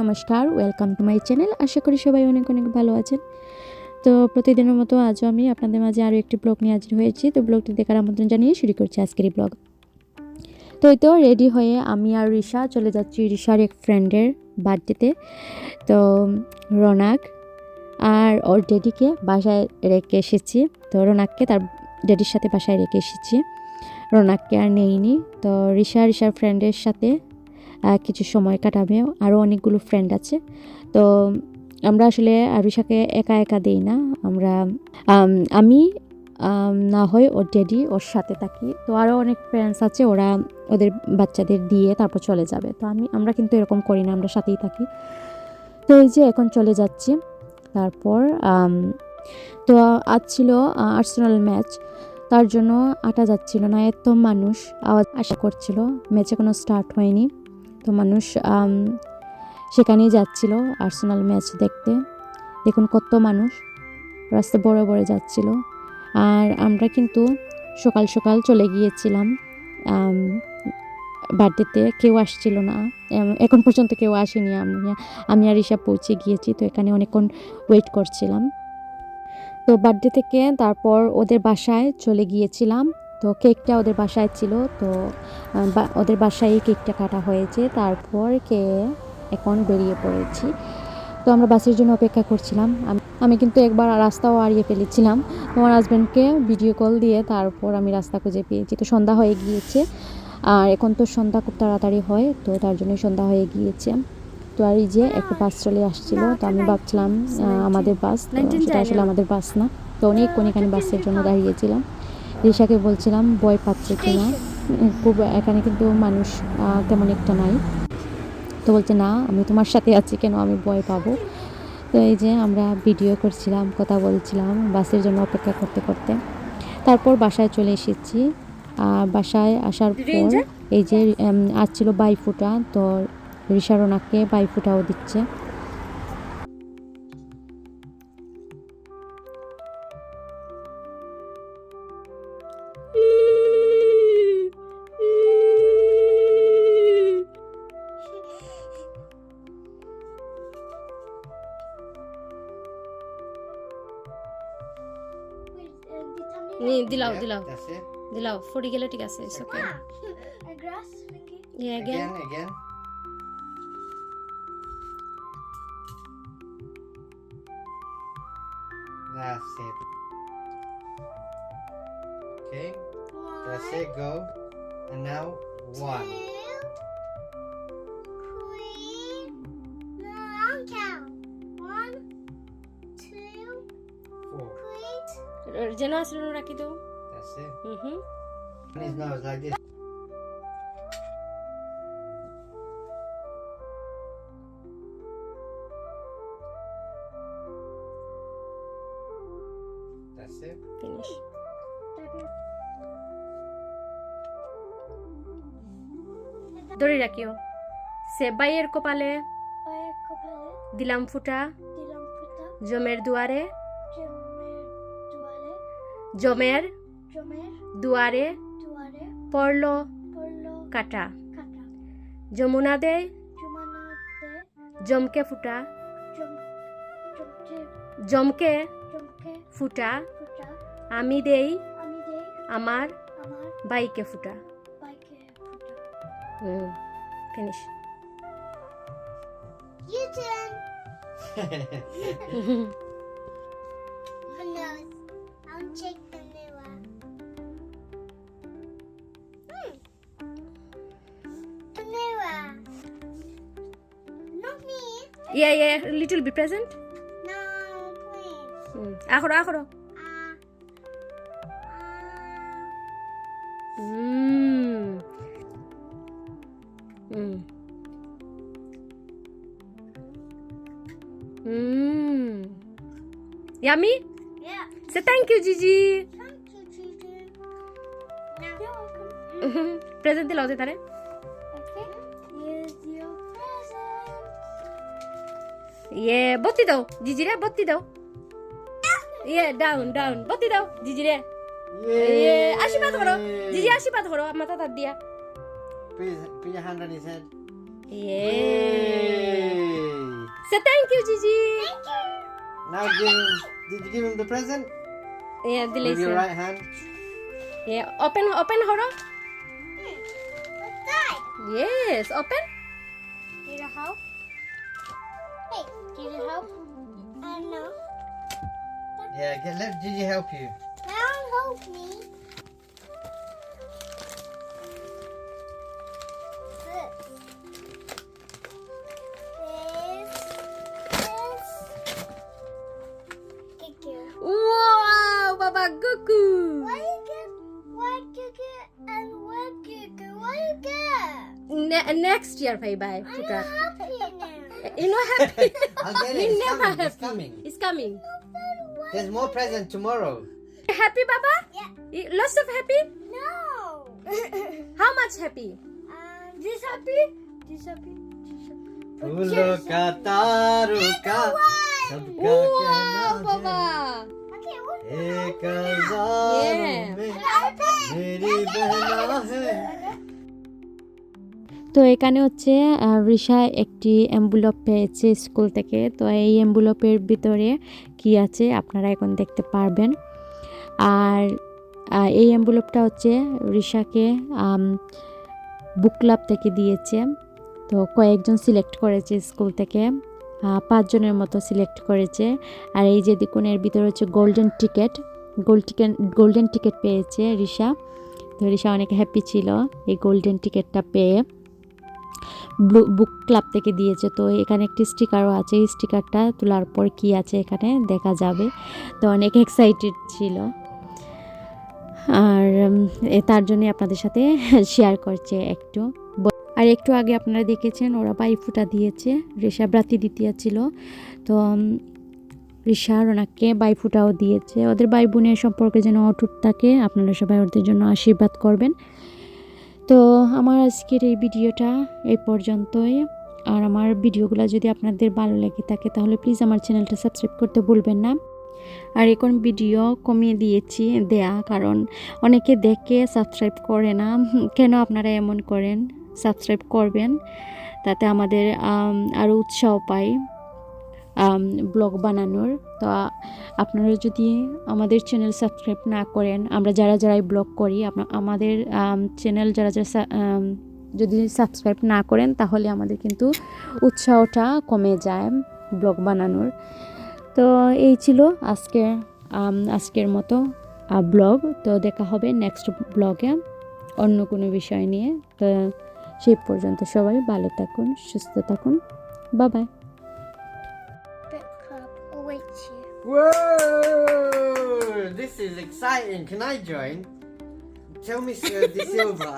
নমস্কার welcome to my channel আশা করি সবাই অনেক অনেক ভালো আছেন। তো প্রতিদিনের মতো আজও আমি আপনাদের মাঝে আরও একটি ব্লগ নিয়ে হাজির হয়েছি। তো ব্লগটি দেখার আমন্ত্রণ জানিয়ে শুরু করছি আজকের এই ব্লগ তো এই তো রেডি হয়ে আমি আর রিশা চলে যাচ্ছি রিশার এক ফ্রেন্ডের বার্থডেতে তো রনাক আর ওর ডেডিকে বাসায় রেখে এসেছি। তো রোনাককে তার ডেডির সাথে বাসায় রেখে এসেছি। রোনাককে আর নেইনি। তো রিশা, রিশার ফ্রেন্ডের সাথে কিছু সময় কাটাবে। আরও অনেকগুলো ফ্রেন্ড আছে। তো আমরা আসলে আরুষাকে একা একা দেই না। আমরা, আমি না হয় ওর ড্যাডি ওর সাথে থাকি। তো আরও অনেক ফ্রেন্ডস আছে, ওরা ওদের বাচ্চাদের দিয়ে তারপর চলে যাবে। তো আমি, আমরা কিন্তু এরকম করি না, আমরা সাথেই থাকি। তো এই যে এখন চলে যাচ্ছি। তারপর তো আজ ছিল আর্সেনাল ম্যাচ তার জন্য আটা যাচ্ছিল না, এত মানুষ আওয়াজ আশা করছিল। ম্যাচে কোনো স্টার্ট হয়নি। তো মানুষ সেখানেই যাচ্ছিল আর্সেনাল ম্যাচ দেখতে। দেখুন কত মানুষ রাস্তা বড় বড় যাচ্ছিল। আর আমরা কিন্তু সকাল সকাল চলে গিয়েছিলাম বার্থডেতে। কেউ আসছিল না। এখন পর্যন্ত কেউ আসেনি। আমি আমি আর ঈশা পৌঁছে গিয়েছি, তো এখানে অনেকক্ষণ ওয়েট করছিলাম। তো বার্থডে থেকে তারপর ওদের বাসায় চলে গিয়েছিলাম। তো কেকটা ওদের বাসায় ছিল তো ওদের বাসায় কেকটা কাটা হয়েছে। তারপর কে এখন বেরিয়ে পড়েছি। তো আমরা বাসের জন্য অপেক্ষা করছিলাম। আমি কিন্তু একবার রাস্তাও হারিয়ে ফেলেছিলাম। আমার হাজব্যান্ডকে ভিডিও কল দিয়ে তারপর আমি রাস্তা খুঁজে পেয়েছি। তো সন্ধ্যা হয়ে গিয়েছে। আর এখন তো সন্ধ্যা খুব তাড়াতাড়ি হয় তো তার জন্য সন্ধ্যা হয়ে গিয়েছে। তো আর এই যে একটা বাস চলে আসছিল তো আমি ভাবছিলাম আমাদের বাস সেটা আসলে আমাদের বাস না। তো অনেক অনেকখানি বাসের জন্য দাঁড়িয়েছিলাম। রিশাকে বলছিলাম বয় পাচ্ছে কিনা খুব এখানে কিন্তু মানুষ তেমন একটা নাই। তো বলছে না আমি তোমার সাথে আছি কেন আমি ভয় পাবো? তো এই যে আমরা ভিডিও করছিলাম কথা বলছিলাম বাসের জন্য অপেক্ষা করতে করতে। তারপর বাসায় চলে এসেছি। আর বাসায় আসার পর এই যে উম, আজ ছিল বাইফুটা তো ঋষারোনাকে বাইফুটাও দিচ্ছে। নি দিলাও দিলাও দিলাও ফড়ি গেলে ঠিক আছে it's okay Again, again. That's it. Okay? One, That's it, go. And now one. Two, three, long count. One, two, four. Three. That's it. Mm-hmm. His nose like this. ধরে রাখিও। সে বাইয়ের কপালে দিলাম ফুটা। জমের দুয়ারে জমের দুয়ারে পড়ল কাটা। যমুনা দে জমকে ফুটা। জমকে ফুটা। আমি দেই আমার বাইকে ফুটা। Mm. Finish. You turn. Who knows? I'll check the new. Hmm. The new. Not me. Yeah, yeah. A little bit present. No, please. Mm. Ahora, ahora. Hmm yummy Yeah. Say thank you Gigi Thank you, Gigi. Now. You're welcome. Present দিলাও যে তারে Okay. Here's your present. ইয়ে বত্তি দাও জিজি রে বত্তি দাও ইয়ে down down বত্তি দাও জিজি রে ইয়ে আশীর্বাদ করো জিজি আশীর্বাদ করো মাথা তার দিয়া put your hand on his head. ইয়ে So thank you, Gigi. Thank you. Now give him. Did you give him the present? Yeah, delicious. With your right hand. Yeah, open, open, Horo. Hmm. What's that? Yes, open. Need a help? Hey, do you help? I uh, know. Yeah, get, let Gigi help you. Now help me. cuckoo. Why you get white cuckoo and white cuckoo? Why you get? Ne- next year, bye bye. I'm not happy now. You're not happy. I'll get it. You're It's never coming. It's happy. coming. It's coming. There's more present tomorrow. Happy, Baba? Yeah. Lots of happy? No. How much happy? um, this happy? This happy? This happy? Put Pulo yourself- ka taruka. Wow, Baba. Okay, what? है एक हजारों Yeah. में मेरी बहना है তো এখানে হচ্ছে আহ, রিশা একটি এমবুলপ পেয়েছে স্কুল থেকে তো এই এমবুলপের ভিতরে কি আছে আপনারা এখন দেখতে পারবেন আর আহ, এই এমবুলপটা হচ্ছে রিশাকে বুক ক্লাব থেকে দিয়েছে তো কয়েকজন সিলেক্ট করেছে স্কুল থেকে আহ, পাঁচজনের মতো সিলেক্ট করেছে। আর এই যে দেখুন, এর ভিতরে হচ্ছে golden ticket gold ticket golden ticket পেয়েছে রিশা। তো রিশা অনেক হ্যাপি ছিল এই গোল্ডেন টিকিটটা পেয়ে। ব্লু বুক ক্লাব থেকে দিয়েছে। তো এখানে একটি স্টিকারও আছে, এই স্টিকারটা তোলার পর কি আছে এখানে দেখা যাবে। তো অনেক এক্সাইটেড ছিল। আর তার জন্যই আপনাদের সাথে শেয়ার করছে একটু। আর একটু আগে আপনারা দেখেছেন ওরা বাই ফুটা দিয়েছে। ঋষা ব্রাতি দ্বিতীয় ছিল। তো উম, ঋষার ওনাকে বাই ফুটাও দিয়েছে। ওদের ভাই বোনের সম্পর্কে যেন অটুট থাকে আপনারা সবাই ওদের জন্য আশীর্বাদ করবেন। তো আমার আজকের এই ভিডিওটা এই পর্যন্তই। আর আমার ভিডিওগুলো যদি আপনাদের ভালো লেগে থাকে তাহলে প্লিজ আমার চ্যানেলটা সাবস্ক্রাইব করতে ভুলবেন না। আর এখন ভিডিও কমিয়ে দিয়েছি দেয়া কারণ অনেকে দেখে সাবস্ক্রাইব করে না। কেন আপনারা এমন করেন? সাবস্ক্রাইব করবেন, তাতে আমাদের আরও উৎসাহ পাই ব্লগ বানানোর। তো আপনারা যদি আমাদের চ্যানেল সাবস্ক্রাইব না করেন, আমরা যারা যারাই ব্লগ করি আমাদের চ্যানেল যারা যারা যদি সাবস্ক্রাইব না করেন, তাহলে আমাদের কিন্তু উৎসাহটা কমে যায় ব্লগ বানানোর। তো এই ছিল আজকের আজকের মতো ব্লগ। তো দেখা হবে নেক্সট ব্লগে অন্য কোনো বিষয় নিয়ে। তো সেই পর্যন্ত সবাই ভালো থাকুন সুস্থ থাকুন বাবাই Big club awaits you. Whoa! This is exciting. Can I join? Tell me, Sir De Silva.